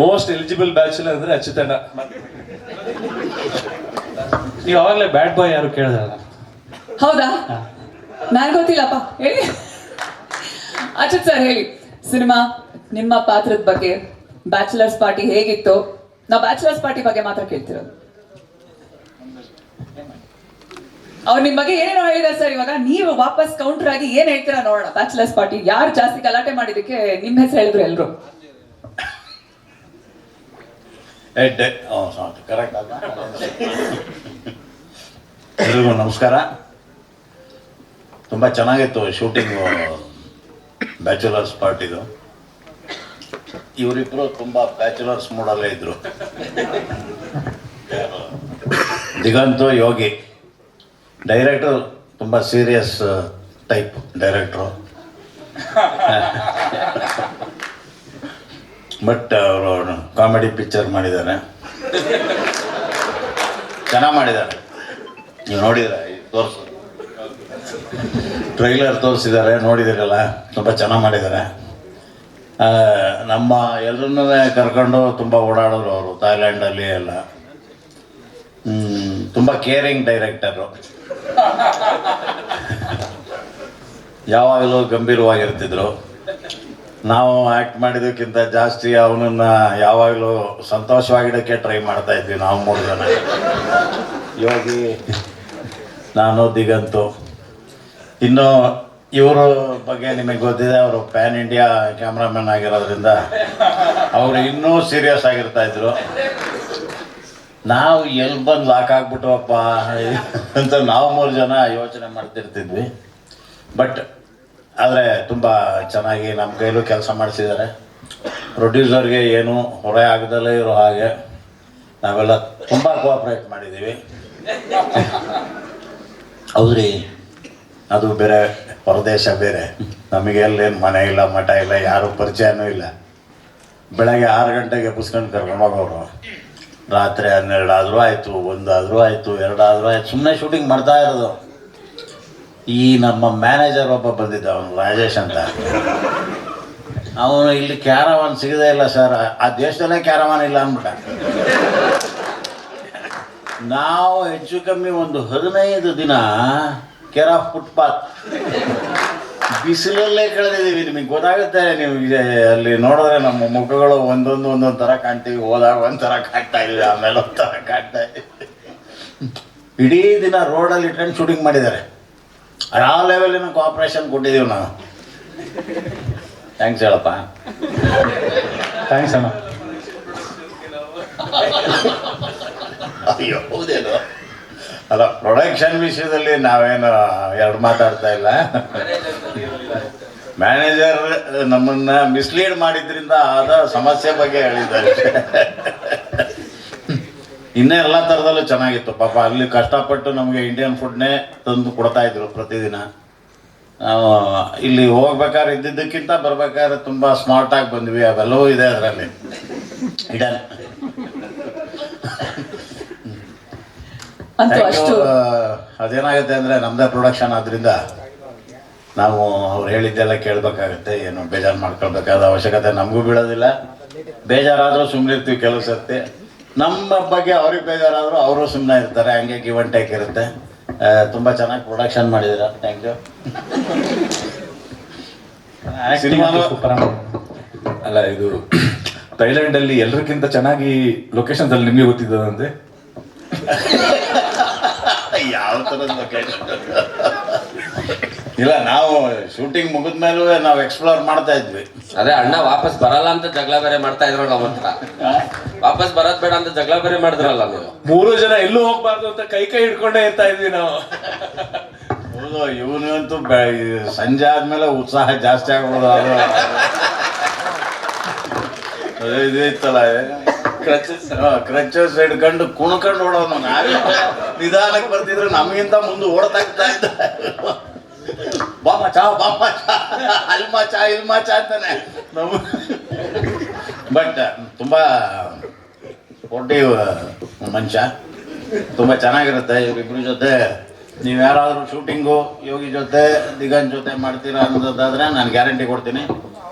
Most eligible bachelor ಅಂದ್ರೆ ಅಚ್ಯುತಣ್ಣ. ನೀವು ಅವಾಗಲೇ ಬ್ಯಾಡ್ ಬಾಯ್ ಯಾರು ಕೇಳಿದ್ರಲ್ಲ ಹೌದಾ? ನನಗೆ ಗೊತ್ತಿಲ್ಲಪ್ಪ ಹೇಳಿ. ಅಚ್ಯುತ್ ಸರ್ ಹೇಳಿ. ಸಿನಿಮಾ ನಿಮ್ಮ ಪಾತ್ರದ ಬಗ್ಗೆ ಬ್ಯಾಚುಲರ್ಸ್ ಪಾರ್ಟಿ ಹೇಗಿತ್ತು? ನಾವು ಬ್ಯಾಚುಲರ್ಸ್ ಪಾರ್ಟಿ ಬಗ್ಗೆ ಮಾತ್ರ ಕೇಳ್ತಿರೋದು. ಅವ್ರು ನಿಮ್ ಬಗ್ಗೆ ಏನೇನೋ ಹೇಳಿದಾರೆ ಸರ್ ಇವಾಗ ನೀವು ವಾಪಸ್ ಕೌಂಟರ್ ಆಗಿ ಏನ್ ಹೇಳ್ತೀರಾ ನೋಡೋಣ. ಬ್ಯಾಚುಲರ್ಸ್ ಪಾರ್ಟಿ ಯಾರು ಜಾಸ್ತಿ ಗಲಾಟೆ ಮಾಡಿದಕ್ಕೆ ನಿಮ್ ಹೆಸರು ಹೇಳಿದ್ರು ಎಲ್ರು. ಕರೆಕ್ಟ್ ಎಲ್ರಿಗೂ ನಮಸ್ಕಾರ. ತುಂಬ ಚೆನ್ನಾಗಿತ್ತು ಶೂಟಿಂಗು ಬ್ಯಾಚುಲರ್ಸ್ ಪಾರ್ಟಿದು ಇವರಿಬ್ಬರು ತುಂಬ ಬ್ಯಾಚುಲರ್ಸ್ ಮೂಡಲ್ಲೇ ಇದ್ರು. ಯಾರು? ದಿಗಂತು ಯೋಗಿ. ಡೈರೆಕ್ಟರ್ ತುಂಬ ಸೀರಿಯಸ್ ಟೈಪ್ ಡೈರೆಕ್ಟ್ರು ಬಟ್ ಅವರು ಕಾಮಿಡಿ ಪಿಕ್ಚರ್ ಮಾಡಿದ್ದಾರೆ. ಚೆನ್ನಾಗಿ ಮಾಡಿದ್ದಾರೆ. ನೀವು ನೋಡಿದ್ರೆ ತೋರಿಸು. ಟ್ರೈಲರ್ ತೋರಿಸಿದ್ದಾರೆ, ನೋಡಿದಿರಲ್ಲ. ತುಂಬ ಚೆನ್ನಾಗಿ ಮಾಡಿದ್ದಾರೆ. ನಮ್ಮ ಎಲ್ಲರನ್ನೂ ಕರ್ಕೊಂಡು ತುಂಬ ಓಡಾಡೋರು ಅವರು ಥಾಯ್ಲ್ಯಾಂಡಲ್ಲಿ ಎಲ್ಲ. ತುಂಬ ಕೇರಿಂಗ್ ಡೈರೆಕ್ಟರು ಯಾವಾಗಲೂ ಗಂಭೀರವಾಗಿರ್ತಿದ್ರು. ನಾವು ಆ್ಯಕ್ಟ್ ಮಾಡಿದ್ದಕ್ಕಿಂತ ಜಾಸ್ತಿ ಅವನನ್ನ ಯಾವಾಗಲೂ ಸಂತೋಷವಾಗಿಡೋಕ್ಕೆ ಟ್ರೈ ಮಾಡ್ತಾ ಇದ್ವಿ ನಾವು ಮೂರು ಜನ. ಯೋಗಿ ನಾನು, ದಿಗಂತು. ಇನ್ನು ಇವರ ಬಗ್ಗೆ ನಿಮಗೆ ಗೊತ್ತಿದೆ, ಅವರು ಪ್ಯಾನ್ ಇಂಡಿಯಾ ಕ್ಯಾಮ್ರಾಮನ್ ಆಗಿರೋದ್ರಿಂದ ಅವರು ಇನ್ನೂ ಸೀರಿಯಸ್ ಆಗಿರ್ತಾ ಇದ್ರು. ನಾವು ಎಲ್ಲಿ ಬಂದು ಲಾಕ್ ಆಗ್ಬಿಟ್ಟವಪ್ಪ ಅಂತ ನಾವು ಮೂರು ಜನ ಯೋಚನೆ ಮಾಡ್ತಿರ್ತಿದ್ವಿ. ಬಟ್ ಆದರೆ ತುಂಬ ಚೆನ್ನಾಗಿ ನಮ್ಮ ಕೈಲೂ ಕೆಲಸ ಮಾಡಿಸಿದ್ದಾರೆ. ಪ್ರೊಡ್ಯೂಸರ್ಗೆ ಏನು ಹೊರೆ ಆಗದಲ್ಲೇ ಇರೋ ಹಾಗೆ ನಾವೆಲ್ಲ ತುಂಬ ಕೋಆಪ್ರೇಟ್ ಮಾಡಿದ್ದೀವಿ. ಹೌದ್ರಿ? ಅದು ಬೇರೆ ಹೊರದೇಶ ಬೇರೆ. ನಮಗೆ ಅಲ್ಲೇನು ಮನೆ ಇಲ್ಲ, ಮಠ ಇಲ್ಲ, ಯಾರು ಪರಿಚಯನೂ ಇಲ್ಲ. ಬೆಳಗ್ಗೆ ಆರು ಗಂಟೆಗೆ ಪುಸ್ಕೊಂಡು ಕರ್ಕೊಂಡು ಹೋಗೋರು. ರಾತ್ರಿ ಹನ್ನೆರಡು ಆದರೂ ಆಯಿತು, ಒಂದಾದರೂ ಆಯಿತು, ಎರಡಾದರೂ ಆಯಿತು ಸುಮ್ಮನೆ ಶೂಟಿಂಗ್ ಮಾಡ್ತಾ ಇರೋದು. ಈ ನಮ್ಮ ಮ್ಯಾನೇಜರ್ ಒಬ್ಬ ಬಂದಿದ್ದ, ಅವನು ರಾಜೇಶ್ ಅಂತ. ಅವನು ಇಲ್ಲಿ ಕ್ಯಾರವಾನ್ ಸಿಗದೇ ಇಲ್ಲ ಸರ್ ಆ ದೇಶದಲ್ಲೇ ಕ್ಯಾರವಾನ್ ಇಲ್ಲ ಅಂದ್ಬಿಟ್ಟ. ನಾವು ಹೆಚ್ಚು ಕಮ್ಮಿ ಒಂದು ಹದಿನೈದು ದಿನ ಕೆರ ಫುಟ್ಪಾತ್ ಬಿಸಿಲಲ್ಲೇ ಕಳೆದಿದ್ದೀವಿ. ನಿಮಗೆ ಗೊತ್ತಾಗುತ್ತೆ, ನೀವು ಅಲ್ಲಿ ನೋಡಿದ್ರೆ ನಮ್ಮ ಮುಖಗಳು ಒಂದೊಂದು ಒಂದೊಂದು ಥರ ಕಾಣ್ತೀವಿ. ಹೋದಾಗ ಒಂಥರ ಕಾಣ್ತಾ ಇಲ್ಲ ಆಮೇಲೆ ಒಂಥರ ಕಾಣ್ತಾ ಇದ್ದೀವಿ ಇಡೀ ದಿನ ರೋಡಲ್ಲಿ ಇಟ್ಕೊಂಡು ಶೂಟಿಂಗ್ ಮಾಡಿದ್ದಾರೆ. ಆ ಲೆವೆಲಿನ ಕೋಆಪ್ರೇಷನ್ ಕೊಟ್ಟಿದ್ದೀವಿ ನಾವು ಥ್ಯಾಂಕ್ಸ್ ಹೇಳಪ್ಪ. ಥ್ಯಾಂಕ್ಸ್ ಅಣ್ಣ. ಅಯ್ಯೋ, ಹೌದೇನು? ಅಲ್ಲ ಪ್ರೊಡಕ್ಷನ್ ವಿಷಯದಲ್ಲಿ ನಾವೇನು ಎರಡು ಮಾತಾಡ್ತಾ ಇಲ್ಲ. ಮ್ಯಾನೇಜರ್ ನಮ್ಮನ್ನ ಮಿಸ್ಲೀಡ್ ಮಾಡಿದ್ರಿಂದ ಆದ ಸಮಸ್ಯೆ ಬಗ್ಗೆ ಹೇಳಿದ್ದಾರೆ. ಇನ್ನೇ ಎಲ್ಲ ಥರದಲ್ಲೂ ಚೆನ್ನಾಗಿತ್ತು. ಪಾಪ ಅಲ್ಲಿ ಕಷ್ಟಪಟ್ಟು ನಮಗೆ ಇಂಡಿಯನ್ ಫುಡ್ನೇ ತಂದು ಕೊಡ್ತಾ ಇದ್ರು ಪ್ರತಿದಿನ. ನಾವು ಇಲ್ಲಿ ಹೋಗ್ಬೇಕಾದ್ರೆ ಇದ್ದಿದ್ದಕ್ಕಿಂತ ಬರ್ಬೇಕಾದ್ರೆ ತುಂಬ ಸ್ಮಾರ್ಟಾಗಿ ಬಂದ್ವಿ. ಅವೆಲ್ಲವೂ ಇದೆ ಅದರಲ್ಲಿ. ಇಡನ್ ಅದೇನಾಗುತ್ತೆ ಅಂದರೆ ನಮ್ಮದೇ ಪ್ರೊಡಕ್ಷನ್ ಆದ್ರಿಂದ ನಾವು ಅವ್ರು ಹೇಳಿದ್ದೆಲ್ಲ ಕೇಳಬೇಕಾಗತ್ತೆ. ಏನು ಬೇಜಾರು ಮಾಡ್ಕೊಳ್ಬೇಕಾದ ಅವಶ್ಯಕತೆ ನಮಗೂ ಬಿಡೋದಿಲ್ಲ ಬೇಜಾರಾದರೂ ಸುಮ್ಮನೆ ಇರ್ತೀವಿ ಕೆಲವು ಸರ್ತಿ. ನಮ್ಮ ಬಗ್ಗೆ ಅವ್ರಿಗೆ ಬೇಜಾರಾದರೂ ಅವರು ಸುಮ್ಮನೆ ಇರ್ತಾರೆ ಹಂಗೆ ಗಿವ್ ಅಂಡ್ ಟೇಕ್ ಇರುತ್ತೆ. ತುಂಬ ಚೆನ್ನಾಗಿ ಪ್ರೊಡಕ್ಷನ್ ಮಾಡಿದ್ದೀರಾ? ಥ್ಯಾಂಕ್ ಯು ಅಲ್ಲ ಇದು ಥೈಲ್ಯಾಂಡ್ ಅಲ್ಲಿ ಎಲ್ಲರಿಗಿಂತ ಚೆನ್ನಾಗಿ ಲೊಕೇಶನ್ ಅಲ್ಲಿ ನಿಮಗೆ ಗೊತ್ತಿದ್ದಂತೆ ಯಾವ ಥರದ ಲೊಕೇಶನ್ ಇಲ್ಲ ನಾವು ಶೂಟಿಂಗ್ ಮುಗಿದ ಮೇಲೂ ನಾವು ಎಕ್ಸ್ಪ್ಲೋರ್ ಮಾಡ್ತಾ ಇದ್ವಿ. ಅದೇ ಅಣ್ಣ ವಾಪಸ್ ಬರಲ್ಲ ಅಂತ ಜಗಳ ಬೇರೆ ಮಾಡ್ತಾ ಇದ್ರಲ್ಲ ಅವತ್ರ ವಾಪಸ್ ಬರೋದ್ ಬೇಡ ಅಂತ ಜಗಳ ಬೇರೆ ಮಾಡಿದ್ರಲ್ಲ ನೀವು? ಮೂರು ಜನ ಎಲ್ಲೂ ಹೋಗ್ಬಾರ್ದು ಅಂತ ಕೈ ಕೈ ಹಿಡ್ಕೊಂಡೇ ಇರ್ತಾ ಇದ್ವಿ ನಾವು. ಹೌದು ಇವನಂತೂ ಈ ಸಂಜೆ ಆದ್ಮೇಲೆ ಉತ್ಸಾಹ ಜಾಸ್ತಿ ಆಗ್ಬೋದು ಅದು. ಅದೇ ಇದು ಇತ್ತಲ್ಲ ಕ್ರಚಸ್ ಹಿಡ್ಕೊಂಡು ಕುಣ್ಕೊಂಡು ಓಡೋನು. ನಾವೇ ನಿಧಾನಕ್ಕೆ ಬರ್ತಿದ್ರೆ ನಮಗಿಂತ ಮುಂದೆ ಓಡ್ತಾ ಇದ್ದ. ಬಾಮ ಚಾ ಬಾಮ ಚಾ. ಅಲ್ಮಾ ಚಾ ಇಲ್ಮಾ ಚಾ ಅಂತಾನೆ. ನಾವು ಬಟ್ ತುಂಬ ಒಡ್ಡಿ ಮನುಷ್ಯ. ತುಂಬ ಚೆನ್ನಾಗಿರುತ್ತೆ ಇವರಿಬ್ರ ಜೊತೆ. ನೀವು ಯಾರಾದರೂ ಶೂಟಿಂಗು ಯೋಗಿ ಜೊತೆ ದಿಗನ್ ಜೊತೆ ಮಾಡ್ತೀರಾ ಅನ್ನೋದಾದರೆ ನಾನು ಗ್ಯಾರಂಟಿ ಕೊಡ್ತೀನಿ.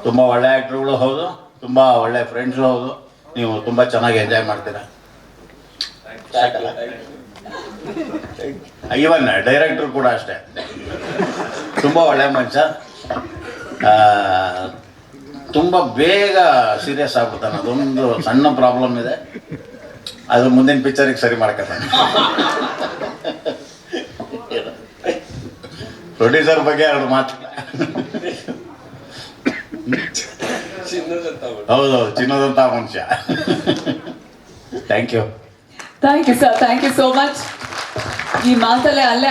ತುಂಬ ಒಳ್ಳೆ ಆ್ಯಕ್ಟ್ರುಗಳು ಹೌದು. ತುಂಬ ಒಳ್ಳೆ ಫ್ರೆಂಡ್ಸು ಹೌದು. ನೀವು ತುಂಬ ಚೆನ್ನಾಗಿ ಎಂಜಾಯ್ ಮಾಡ್ತೀರಾ. ಇವನ್ ಡೈರೆಕ್ಟ್ರು ಕೂಡ ಅಷ್ಟೇ. ತುಂಬ ಒಳ್ಳೆ ಮನುಷ್ಯ. ಆ, ತುಂಬ ಬೇಗ ಸೀರಿಯಸ್ ಆಗ್ಬಿಡ್ತಾನೆ ಅದೊಂದು ಸಣ್ಣ ಪ್ರಾಬ್ಲಮ್ ಇದೆ. ಅದು ಮುಂದಿನ ಪಿಕ್ಚರಿಗೆ ಸರಿ ಮಾಡ್ಕೊತಾನೆ. ಪ್ರೊಡ್ಯೂಸರ್ ಬಗ್ಗೆ ಎರಡು ಮಾತು. ಹೌದೌದು ಚಿನ್ನದಂತ ಮನುಷ್ಯ. Thank you thank you sir thank you so much ಈ ಮಾತಲ್ಲೇ ಅಲ್ಲೇ